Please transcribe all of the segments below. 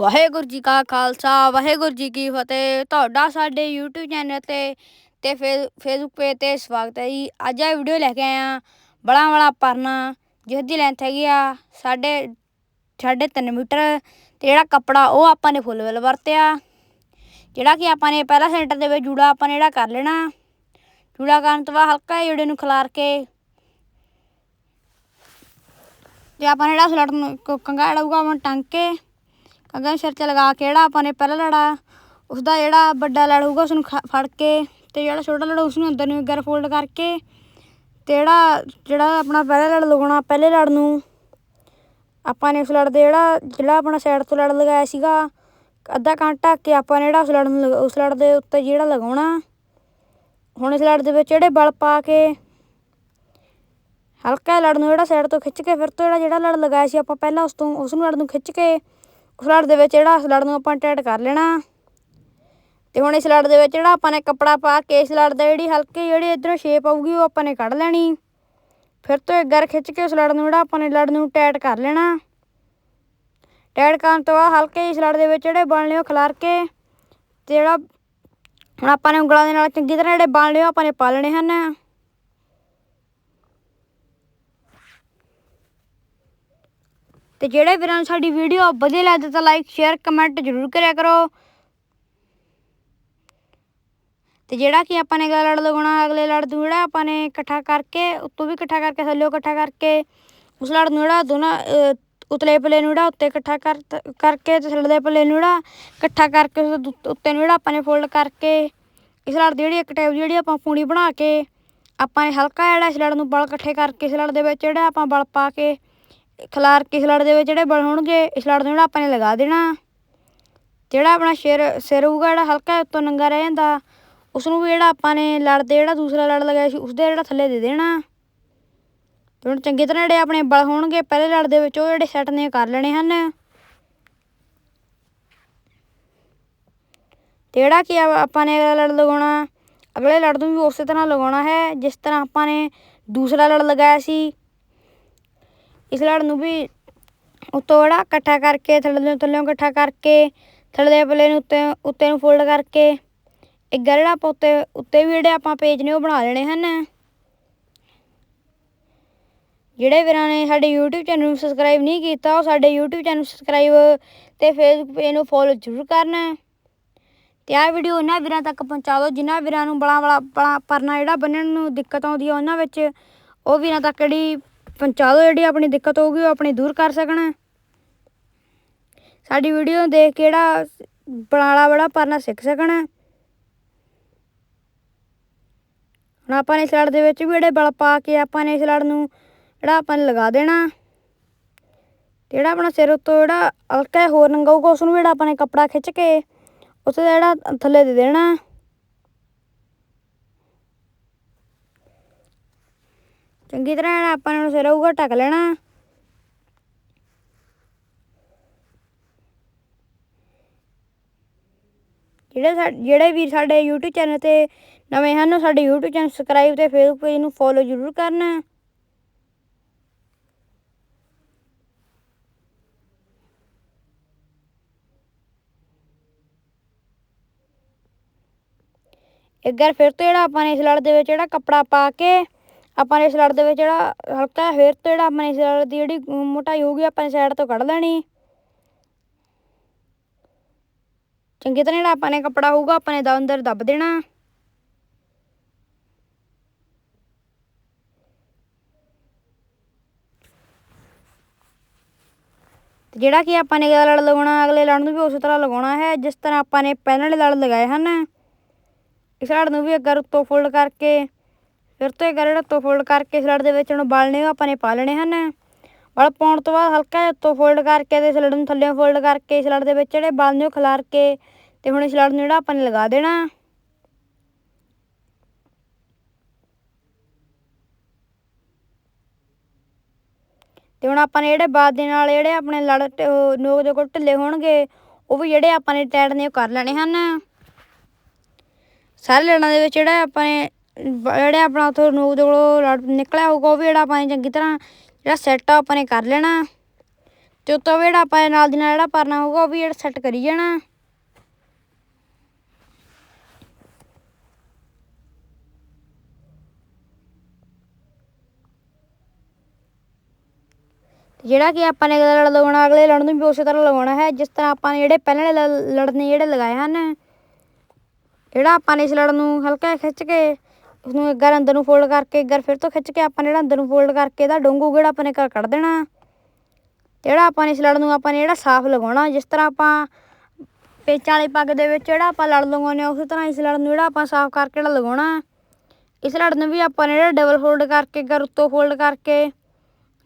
ਵਾਹਿਗੁਰੂ ਜੀ ਕਾ ਖਾਲਸਾ, ਵਾਹਿਗੁਰੂ ਜੀ ਕੀ ਫਤਿਹ। ਤੁਹਾਡਾ ਸਾਡੇ YouTube ਚੈਨਲ ਤੇ ਤੇ ਫੇਸਬੁੱਕ ਪੇਜ ਤੇ ਸਵਾਗਤ ਹੈ ਜੀ। ਅੱਜ ਆ ਵੀਡੀਓ ਲੈ ਕੇ ਆਇਆ ਆ ਬੜਾ ਬੜਾ ਪਰਨਾ, ਜਿਸ ਦੀ ਲੈਂਥ ਹੈਗੀ ਆ ਸਾਡੇ ਸਾਢੇ 3 ਮੀਟਰ। ਤੇ ਜਿਹੜਾ ਕੱਪੜਾ ਉਹ ਆਪਾਂ ਨੇ ਫੁੱਲ ਵਿਲ ਵਰਤਿਆ। ਜਿਹੜਾ ਕਿ ਆਪਾਂ ਨੇ ਪਹਿਲਾ ਸੈਂਟਰ ਦੇ ਵਿੱਚ ਜੂੜਾ ਆਪਾਂ ਨੇ ਜਿਹੜਾ ਕਰ ਲੈਣਾ। ਜੂੜਾ ਕਰਨ ਤੋਂ ਬਾਅਦ ਹਲਕਾ ਜੂੜੇ ਨੂੰ ਖਿਲਾਰ ਕੇ। ਤੇ ਆਪਾਂ ਨੇ ਜਿਹੜਾ ਸਲਟ ਨੂੰ ਕੰਗਾ ਜਿਹੜਾ ਹੋਊਗਾ ਆਪਾਂ ਟੰਗ ਕੇ ਕੰਗਾ ਸਿਰ 'ਚ ਲਗਾ ਕੇ ਜਿਹੜਾ ਆਪਾਂ ਨੇ ਪਹਿਲਾ ਲੜਾ ਉਸ ਦਾ ਜਿਹੜਾ ਵੱਡਾ ਲੜ ਹੋਊਗਾ ਉਸ ਨੂੰ ਫੜ ਕੇ ਤੇ ਜਿਹੜਾ ਛੋਟਾ ਲੜ ਉਸ ਨੂੰ ਅੰਦਰ ਨੂੰ ਗਰ ਫੋਲਡ ਕਰਕੇ ਤੇ ਜਿਹੜਾ ਜਿਹੜਾ ਆਪਣਾ ਪਹਿਲਾ ਲੜ ਲਗਾਉਣਾ, ਪਹਿਲੇ ਲੜ ਨੂੰ ਆਪਾਂ ਨੇ ਉਸ ਲੜ ਦੇ ਜਿਹੜਾ ਜਿਹੜਾ ਆਪਣਾ ਸਾਈਡ ਤੋਂ ਲੜ ਲਗਾਇਆ ਸੀਗਾ, ਅੱਧਾ ਘੰਟਾ ਕੇ ਆਪਾਂ ਨੇ ਜਿਹੜਾ ਉਸ ਲੜ ਨੂੰ ਉਸ ਲੜ ਦੇ ਉੱਤੇ ਜਿਹੜਾ ਲਗਾਉਣਾ, ਹੁਣ ਇਸ ਲੜ ਦੇ ਵਿੱਚ ਜਿਹੜੇ ਬਲ ਪਾ ਕੇ ਹਲਕਾ ਲੜ ਨੂੰ ਜਿਹੜਾ ਸਾਈਡ ਤੋਂ ਖਿੱਚ ਕੇ ਫਿਰ ਤੋਂ ਜਿਹੜਾ ਜਿਹੜਾ ਲੜ ਲਗਾਇਆ ਸੀ ਆਪਾਂ ਪਹਿਲਾਂ ਉਸ ਤੋਂ, ਉਸ ਨੂੰ ਲੜ ਨੂੰ ਖਿੱਚ ਕੇ ਉਸ ਦੇ ਵਿੱਚ ਜਿਹੜਾ ਸਲੜ ਨੂੰ ਆਪਾਂ ਟਾਈਟ ਕਰ ਲੈਣਾ। ਤੇ ਹੁਣ ਇਸ ਲੜ ਦੇ ਵਿੱਚ ਜਿਹੜਾ ਆਪਾਂ ਨੇ ਕੱਪੜਾ ਪਾ ਕੇ ਇਸ ਲੜ ਦਾ ਜਿਹੜੀ ਹਲਕੀ ਜਿਹੜੀ ਇਧਰੋਂ ਸ਼ੇਪ ਆਊਗੀ ਉਹ ਆਪਾਂ ਨੇ ਕੱਢ ਲੈਣੀ। ਫਿਰ ਤੋਂ ਇੱਕ ਗਰ ਖਿੱਚ ਕੇ ਉਸ ਲੜ ਨੂੰ ਜਿਹੜਾ ਆਪਾਂ ਨੇ ਲੜ ਨੂੰ ਟਾਈਟ ਕਰ ਲੈਣਾ। ਟਾਈਟ ਕਰਨ ਤੋਂ ਬਾਅਦ ਹਲਕੇ ਇਸ ਲੜ ਦੇ ਵਿੱਚ ਜਿਹੜੇ ਬਣ ਲਿਓ ਖਿਲਾਰ ਕੇ ਤੇ ਜਿਹੜਾ ਹੁਣ ਆਪਾਂ ਨੇ ਉਂਗਲਾਂ ਦੇ ਨਾਲ ਚੰਗੀ ਤਰ੍ਹਾਂ ਜਿਹੜੇ ਬਣ ਲਿਓ ਆਪਾਂ ਨੇ ਪਾ ਲੈਣੇ ਹਨ। ਤੇ ਜਿਹੜੇ ਵੀਰਾਂ ਨੂੰ ਸਾਡੀ ਵੀਡੀਓ ਵਧੀਆ ਲੱਗਦੀ ਤਾਂ ਲਾਈਕ ਸ਼ੇਅਰ ਕਮੈਂਟ ਜ਼ਰੂਰ ਕਰਿਆ ਕਰੋ। ਤੇ ਜਿਹੜਾ ਕਿ ਆਪਾਂ ਨੇ ਅਗਲਾ ਲੜ ਲਗਾਉਣਾ ਅਗਲੇ ਲੜ ਨੂੰ ਜਿਹੜਾ ਆਪਾਂ ਨੇ ਇਕੱਠਾ ਕਰਕੇ, ਉੱਤੋਂ ਵੀ ਇਕੱਠਾ ਕਰਕੇ, ਥੱਲੇ ਇਕੱਠਾ ਕਰਕੇ, ਉਸ ਲੜ ਨੂੰ ਜਿਹੜਾ ਦੋਨਾਂ ਉਤਲੇ ਪੱਲੇ ਨੂੰ ਜਿਹੜਾ ਉੱਤੇ ਇਕੱਠਾ ਕਰ, ਕਰਕੇ ਤੇ ਥੱਲੇ ਦੇ ਪੱਲੇ ਨੂੰ ਜਿਹੜਾ ਇਕੱਠਾ ਕਰਕੇ, ਉਸ ਉੱਤੇ ਨੂੰ ਜਿਹੜਾ ਆਪਾਂ ਨੇ ਫੋਲਡ ਕਰਕੇ, ਇਸ ਲੜ ਦੀ ਜਿਹੜੀ ਇੱਕ ਟਾਈਪ ਜਿਹੜੀ ਆਪਾਂ ਪੂਣੀ ਬਣਾ ਕੇ, ਆਪਾਂ ਨੇ ਹਲਕਾ ਜਿਹੜਾ ਇਸ ਲੜ ਨੂੰ ਬਲ ਇਕੱਠੇ ਕਰਕੇ, ਇਸ ਲੜ ਦੇ ਵਿੱਚ ਜਿਹੜਾ ਆਪਾਂ ਬਲ ਪਾ ਕੇ ਖਿਲਾਰ ਕੇ ਇਸ ਲੜ ਦੇ ਵਿੱਚ ਜਿਹੜੇ ਬਲ ਹੋਣਗੇ, ਇਸ ਲੜ ਨੂੰ ਜਿਹੜਾ ਆਪਾਂ ਨੇ ਲਗਾ ਦੇਣਾ। ਜਿਹੜਾ ਆਪਣਾ ਸਿਰ ਸਿਰ ਹੋਊਗਾ ਜਿਹੜਾ ਹਲਕਾ ਉੱਤੋਂ ਨੰਗਾ ਰਹਿ ਜਾਂਦਾ ਉਸ ਨੂੰ ਵੀ ਜਿਹੜਾ ਆਪਾਂ ਨੇ ਲੜ ਦੇ ਜਿਹੜਾ ਦੂਸਰਾ ਲੜ ਲਗਾਇਆ ਸੀ ਉਸ ਦੇ ਜਿਹੜਾ ਥੱਲੇ ਦੇ ਦੇਣਾ। ਹੁਣ ਚੰਗੀ ਤਰ੍ਹਾਂ ਜਿਹੜੇ ਆਪਣੇ ਬਲ ਹੋਣਗੇ, ਪਹਿਲੇ ਲੜ ਦੇ ਵਿੱਚ ਉਹ ਜਿਹੜੇ ਸੈੱਟ ਨੇ ਕਰ ਲੈਣੇ ਹਨ। ਤੇ ਜਿਹੜਾ ਕਿ ਆਪਾਂ ਨੇ ਅਗਲਾ ਲੜ ਲਗਾਉਣਾ, ਅਗਲੇ ਲੜ ਨੂੰ ਵੀ ਉਸੇ ਤਰ੍ਹਾਂ ਲਗਾਉਣਾ ਹੈ, ਜਿਸ ਤਰ੍ਹਾਂ ਆਪਾਂ ਨੇ ਦੂਸਰਾ ਲੜ ਲਗਾਇਆ ਸੀ। ਇਸ ਲੜ ਨੂੰ ਵੀ ਉੱਤੋਂ ਜਿਹੜਾ ਇਕੱਠਾ ਕਰਕੇ, ਥੱਲੇ ਥੱਲੇ ਇਕੱਠਾ ਕਰਕੇ, ਥੱਲੇ ਦੇ ਪੱਲੇ ਨੂੰ ਉੱਤੇ ਉੱਤੇ ਨੂੰ ਫੋਲਡ ਕਰਕੇ ਇੱਕ ਜਿਹੜਾ ਆਪਾਂ ਉੱਤੇ ਉੱਤੇ ਵੀ ਜਿਹੜੇ ਆਪਾਂ ਪੇਜ ਨੇ ਉਹ ਬਣਾ ਲੈਣੇ ਹਨ। ਜਿਹੜੇ ਵੀਰਾਂ ਨੇ ਸਾਡੇ YouTube ਚੈਨਲ ਨੂੰ ਸਬਸਕ੍ਰਾਈਬ ਨਹੀਂ ਕੀਤਾ, ਉਹ ਸਾਡੇ YouTube ਚੈਨਲ ਨੂੰ ਸਬਸਕ੍ਰਾਈਬ ਤੇ Facebook ਪੇਜ ਨੂੰ ਫੋਲੋ ਜ਼ਰੂਰ ਕਰਨਾ। ਤੇ ਆਹ ਵੀਡੀਓ ਉਹਨਾਂ ਵੀਰਾਂ ਤੱਕ ਪਹੁੰਚਾ ਦਿਓ, ਜਿਨ੍ਹਾਂ ਵੀਰਾਂ ਨੂੰ ਬੜਾ ਬੜਾ ਬੜਾ ਪਰਨਾ ਜਿਹੜਾ ਬੰਨਣ ਨੂੰ ਦਿੱਕਤ ਆਉਂਦੀ ਹੈ ਉਹਨਾਂ ਵਿੱਚ, ਉਹ ਵੀਰਾਂ ਤੱਕ ਜਿਹੜੀ ਪਹੁੰਚਾ ਦਿਓ ਜਿਹੜੀ ਆਪਣੀ ਦਿੱਕਤ ਹੋਊਗੀ ਉਹ ਆਪਣੀ ਦੂਰ ਕਰ ਸਕਣ ਸਾਡੀ ਵੀਡੀਓ ਦੇਖ ਕੇ ਜਿਹੜਾ ਬਣਾਲਾ ਬੜਾ ਪਰਨਾ ਸਿੱਖ ਸਕਣ ਹੁਣ ਆਪਾਂ ਨੇ ਸਲੜ ਦੇ ਵਿੱਚ ਵੀ ਜਿਹੜੇ ਬਲ ਪਾ ਕੇ ਆਪਾਂ ਨੇ ਸਲੜ ਨੂੰ ਜਿਹੜਾ ਆਪਾਂ ਨੇ ਲਗਾ ਦੇਣਾ। ਜਿਹੜਾ ਆਪਣਾ ਸਿਰ ਉੱਤੋਂ ਜਿਹੜਾ ਹਲਕਾ ਹੋਰ ਨੰਗਾਊਗਾ, ਉਸ ਨੂੰ ਜਿਹੜਾ ਆਪਾਂ ਨੇ ਕੱਪੜਾ ਖਿੱਚ ਕੇ, ਉਸ ਦਾ ਜਿਹੜਾ ਥੱਲੇ ਦੇ ਦੇਣਾ। ਚੰਗੀ ਤਰ੍ਹਾਂ ਆਪਾਂ ਨੂੰ ਸਿਰ ਹੋਊਗਾ ਢੱਕ ਲੈਣਾ। ਜਿਹੜੇ ਜਿਹੜੇ ਵੀਰ ਸਾਡੇ YouTube ਚੈਨਲ ਤੇ ਨਵੇਂ ਹਨ ਸਾਡੇ YouTube ਚੈਨਲ ਸਬਸਕ੍ਰਾਈਬ ਤੇ ਫੇਸਬੁੱਕ ਪੇਜ ਨੂੰ ਫੋਲੋ ਜ਼ਰੂਰ ਕਰਨਾ। ਇੱਕ ਵਾਰ ਫਿਰ ਤੋਂ ਜਿਹੜਾ ਆਪਾਂ ਨੇ ਇਸ ਲੜ ਦੇ ਵਿੱਚ ਜਿਹੜਾ ਕੱਪੜਾ ਪਾ ਕੇ ਆਪਾਂ ਨੇ ਇਸ ਲੜ ਦੇ ਵਿੱਚ ਜਿਹੜਾ ਹਲਕਾ ਫੇਰ ਤੋਂ ਜਿਹੜਾ ਆਪਾਂ ਨੇ ਇਸ ਲੜ ਦੀ ਜਿਹੜੀ ਮੋਟਾਈ ਹੋਊਗੀ, ਆਪਾਂ ਨੇ ਸਾਈਡ ਤੋਂ ਕੱਢ ਲੈਣੀ। ਚੰਗੀ ਤਰ੍ਹਾਂ ਜਿਹੜਾ ਆਪਾਂ ਨੇ ਕੱਪੜਾ ਹੋਊਗਾ, ਆਪਾਂ ਨੇ ਦਾ ਅੰਦਰ ਦੱਬ ਦੇਣਾ। ਤੇ ਜਿਹੜਾ ਕਿ ਆਪਾਂ ਨੇ ਅਗਲਾ ਲੜ ਲਗਾਉਣਾ, ਅਗਲੇ ਲੜ ਨੂੰ ਵੀ ਉਸੇ ਤਰ੍ਹਾਂ ਲਗਾਉਣਾ ਹੈ, ਜਿਸ ਤਰ੍ਹਾਂ ਆਪਾਂ ਨੇ ਪਹਿਲਾਂ ਵਾਲੇ ਲੜ ਲਗਾਏ ਹਨ। ਇਸ ਲੜ ਨੂੰ ਵੀ ਅਗਰ ਉੱਤੋਂ ਫੋਲਡ ਕਰਕੇ ਫਿਰ ਤੋਂ ਇਹ ਇੱਕ ਜਿਹੜਾ ਉੱਤੋਂ ਫੋਲਡ ਕਰਕੇ ਇਸ ਦੇ ਵਿੱਚ ਉਹਨੂੰ ਬਲ ਨੇ ਆਪਾਂ ਨੇ ਪਾ ਲੈਣੇ ਹਨ। ਬਲ ਪਾਉਣ ਤੋਂ ਬਾਅਦ ਹਲਕਾ ਜਿਹਾ ਉੱਤੋਂ ਫੋਲਡ ਕਰਕੇ ਤੇ ਇਸ ਨੂੰ ਥੱਲੇ ਫੋਲਡ ਕਰਕੇ ਇਸ ਦੇ ਵਿੱਚ ਜਿਹੜੇ ਬਲ ਨੇ ਉਹ ਖਿਲਾਰ ਕੇ ਤੇ ਹੁਣ ਇਸ ਨੂੰ ਜਿਹੜਾ ਆਪਾਂ ਨੇ ਲਗਾ ਦੇਣਾ। ਤੇ ਹੁਣ ਆਪਾਂ ਨੇ ਜਿਹੜੇ ਬਾਦ ਦੇ ਨਾਲ ਜਿਹੜੇ ਆਪਣੇ ਲੜ ਨੋਕ ਦੇ ਕੋਲ ਢਿੱਲੇ ਹੋਣਗੇ, ਉਹ ਵੀ ਜਿਹੜੇ ਆਪਾਂ ਨੇ ਟੈਟ ਨੇ ਉਹ ਕਰ ਲੈਣੇ ਹਨ। ਸਾਰੇ ਲੜਾਂ ਦੇ ਵਿੱਚ ਜਿਹੜਾ ਆਪਾਂ ਨੇ ਜਿਹੜੇ ਆਪਣਾ ਉਥੋਂ ਨੋਕ ਦੇ ਕੋਲੋਂ ਲੜ ਨਿਕਲਿਆ ਹੋਊਗਾ, ਉਹ ਵੀ ਜਿਹੜਾ ਆਪਾਂ ਨੇ ਚੰਗੀ ਤਰ੍ਹਾਂ ਜਿਹੜਾ ਸੈੱਟ ਆ ਆਪਾਂ ਨੇ ਕਰ ਲੈਣਾ। ਤੇ ਉੱਤੋਂ ਵੀ ਜਿਹੜਾ ਆਪਾਂ ਨਾਲ ਦੀ ਨਾਲ ਜਿਹੜਾ ਪਰਨਾ ਹੋਊਗਾ, ਉਹ ਵੀ ਜਿਹੜਾ ਸੈੱਟ ਕਰੀ ਜਾਣਾ। ਜਿਹੜਾ ਕਿ ਆਪਾਂ ਨੇ ਅਗਲਾ ਲੜ ਲਗਾਉਣਾ ਅਗਲੇ ਲੜ ਨੂੰ ਵੀ ਉਸੇ ਤਰ੍ਹਾਂ ਲਗਾਉਣਾ ਹੈ, ਜਿਸ ਤਰ੍ਹਾਂ ਆਪਾਂ ਨੇ ਜਿਹੜੇ ਪਹਿਲਾਂ ਵਾਲੇ ਲੜ ਨੇ ਜਿਹੜੇ ਲਗਾਏ ਹਨ। ਜਿਹੜਾ ਆਪਾਂ ਨੇ ਇਸ ਲੜ ਨੂੰ ਹਲਕਾ ਖਿੱਚ ਕੇ ਉਸਨੂੰ ਇੱਕ ਵਾਰ ਅੰਦਰ ਨੂੰ ਫੋਲਡ ਕਰਕੇ, ਇੱਕ ਵਾਰ ਫਿਰ ਤੋਂ ਖਿੱਚ ਕੇ ਆਪਾਂ ਜਿਹੜਾ ਅੰਦਰ ਨੂੰ ਫੋਲਡ ਕਰਕੇ ਇਹਦਾ ਡੋਂਗੂ ਜਿਹੜਾ ਆਪਾਂ ਨੇ ਘਰ ਕੱਢ ਦੇਣਾ। ਜਿਹੜਾ ਆਪਾਂ ਨੇ ਇਸ ਲੜ ਨੂੰ ਆਪਾਂ ਨੇ ਜਿਹੜਾ ਸਾਫ਼ ਲਗਾਉਣਾ, ਜਿਸ ਤਰ੍ਹਾਂ ਆਪਾਂ ਪੇਚਾਂ ਵਾਲੀ ਪੱਗ ਦੇ ਵਿੱਚ ਜਿਹੜਾ ਆਪਾਂ ਲੜ ਲਗਾਉਂਦੇ ਹਾਂ, ਉਸੇ ਤਰ੍ਹਾਂ ਇਸ ਲੜ ਨੂੰ ਜਿਹੜਾ ਆਪਾਂ ਸਾਫ਼ ਕਰਕੇ ਜਿਹੜਾ ਲਗਾਉਣਾ। ਇਸ ਲੜ ਨੂੰ ਵੀ ਆਪਾਂ ਨੇ ਜਿਹੜਾ ਡਬਲ ਫੋਲਡ ਕਰਕੇ, ਇੱਕ ਵਾਰ ਉੱਤੋਂ ਫੋਲਡ ਕਰਕੇ,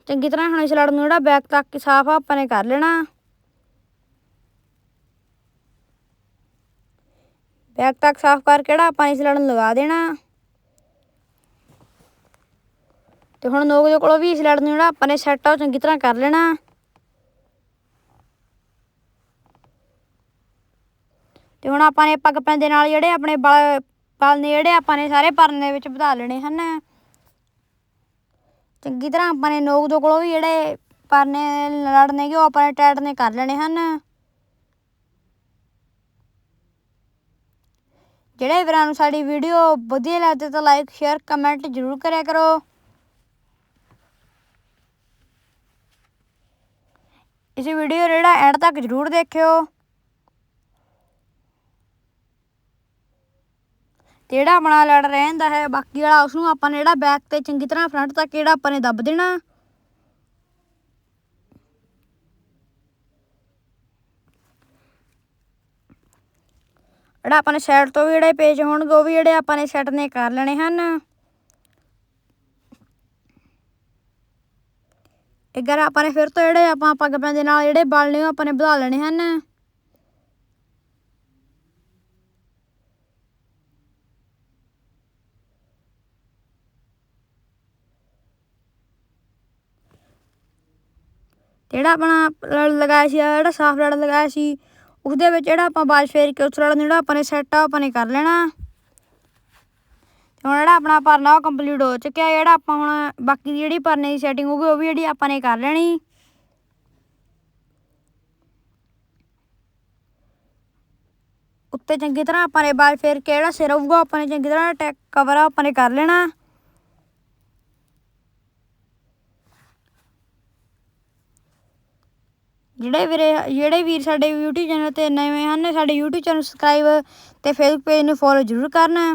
ਚੰਗੀ ਤਰ੍ਹਾਂ ਹੁਣ ਇਸ ਲੜ ਨੂੰ ਜਿਹੜਾ ਬੈਕ ਤੱਕ ਸਾਫ਼ ਆਪਾਂ ਨੇ ਕਰ ਲੈਣਾ। ਬੈਕ ਤੱਕ ਸਾਫ਼ ਕਰਕੇ ਜਿਹੜਾ ਆਪਾਂ ਇਸ ਲੜ ਨੂੰ ਲਗਾ ਦੇਣਾ। ਤੇ ਹੁਣ ਨੋਕ ਦੇ ਕੋਲੋਂ ਵੀ ਇਸ ਲੜ ਨੂੰ ਜਿਹੜਾ ਆਪਾਂ ਨੇ ਸੈੱਟ ਆ, ਉਹ ਚੰਗੀ ਤਰ੍ਹਾਂ ਕਰ ਲੈਣਾ। ਤੇ ਹੁਣ ਆਪਾਂ ਨੇ ਪੱਗ ਪੈਣ ਦੇ ਨਾਲ ਜਿਹੜੇ ਆਪਣੇ ਬਲ ਵਾਲ ਨੇ ਜਿਹੜੇ ਆਪਾਂ ਨੇ ਸਾਰੇ ਪਰਨ ਦੇ ਵਿੱਚ ਵਧਾ ਲੈਣੇ ਹਨ। ਚੰਗੀ ਤਰ੍ਹਾਂ ਆਪਾਂ ਨੇ ਨੋਕ ਦੇ ਕੋਲੋਂ ਵੀ ਜਿਹੜੇ ਪਰਨੇ ਲੜ ਨੇਗੇ ਉਹ ਆਪਾਂ ਨੇ ਟਾਈਟ ਨੇ ਕਰ ਲੈਣੇ ਹਨ। ਜਿਹੜੇ ਵੀਰਾਂ ਨੂੰ ਸਾਡੀ ਵੀਡੀਓ ਵਧੀਆ ਲੱਗਦੀ ਤਾਂ ਲਾਈਕ ਸ਼ੇਅਰ ਕਮੈਂਟ ਜ਼ਰੂਰ ਕਰਿਆ ਕਰੋ। ਇਸ ਵੀਡੀਓ ਜਿਹੜਾ ਐਂਡ ਤੱਕ ਜ਼ਰੂਰ ਦੇਖਿਓ। ਤੇ ਜਿਹੜਾ ਆਪਣਾ ਲੜ ਰਹਿੰਦਾ ਹੈ, ਬਾਕੀ ਵਾਲਾ ਉਸ ਨੂੰ ਆਪਾਂ ਨੇ ਜਿਹੜਾ ਬੈਕ ਤੇ ਚੰਗੀ ਤਰ੍ਹਾਂ ਫਰੰਟ ਤੱਕ ਜਿਹੜਾ ਆਪਾਂ ਨੇ ਦੱਬ ਦੇਣਾ। ਜਿਹੜਾ ਆਪਾਂ ਨੇ ਸਾਈਡ ਤੋਂ ਵੀ ਜਿਹੜੇ ਪੇਜ ਹੋਣਗੇ, ਉਹ ਵੀ ਜਿਹੜੇ ਆਪਾਂ ਨੇ ਸੈੱਟ ਨੇ ਕਰ ਲੈਣੇ ਹਨ। ਇੱਕ ਆਪਾਂ ਨੇ ਫਿਰ ਤੋਂ ਜਿਹੜੇ ਆਪਾਂ ਪੱਗ ਪੈਣ ਦੇ ਨਾਲ ਜਿਹੜੇ ਬਲ ਨੇ ਉਹ ਆਪਾਂ ਨੇ ਵਧਾ ਲੈਣੇ ਹਨ। ਜਿਹੜਾ ਆਪਣਾ ਲੜ ਲਗਾਇਆ ਸੀ, ਜਿਹੜਾ ਸਾਫ਼ ਲੜ ਲਗਾਇਆ ਸੀ, ਉਸਦੇ ਵਿੱਚ ਜਿਹੜਾ ਆਪਾਂ ਬਾਜ ਫੇਰ ਕੇ ਉਸ ਲੜ ਨੂੰ ਜਿਹੜਾ ਆਪਾਂ ਨੇ ਸੈੱਟ ਆ, ਉਹ ਆਪਾਂ ਨੇ ਕਰ ਲੈਣਾ। ਹੁਣ ਜਿਹੜਾ ਆਪਣਾ ਪਰਨਾ ਉਹ ਕੰਪਲੀਟ ਹੋ ਚੁੱਕਿਆ, ਜਿਹੜਾ ਆਪਾਂ ਹੁਣ ਬਾਕੀ ਦੀ ਜਿਹੜੀ ਪਰਨੇ ਦੀ ਸੈਟਿੰਗ ਹੋਊਗੀ, ਉਹ ਵੀ ਜਿਹੜੀ ਆਪਾਂ ਨੇ ਕਰ ਲੈਣੀ। ਉੱਤੇ ਚੰਗੀ ਤਰ੍ਹਾਂ ਆਪਾਂ ਨੇ ਬਾਜ ਫੇਰ ਕੇ ਜਿਹੜਾ ਸਿਰ ਹੋਊਗਾ ਉਹ ਆਪਾਂ ਨੇ ਚੰਗੀ ਤਰ੍ਹਾਂ ਟੈਕ ਕਵਰ ਆ, ਆਪਾਂ ਨੇ ਕਰ ਲੈਣਾ। ਜਿਹੜੇ ਵੀਰੇ, ਜਿਹੜੇ ਵੀਰ ਸਾਡੇ YouTube ਚੈਨਲ ਤੇ ਨਵੇਂ ਹਨ, ਸਾਡੇ YouTube ਚੈਨਲ ਸਬਸਕ੍ਰਾਈਬ ਤੇ ਫੇਸਬੁੱਕ ਪੇਜ ਨੂੰ ਫੋਲੋ ਜ਼ਰੂਰ ਕਰਨਾ।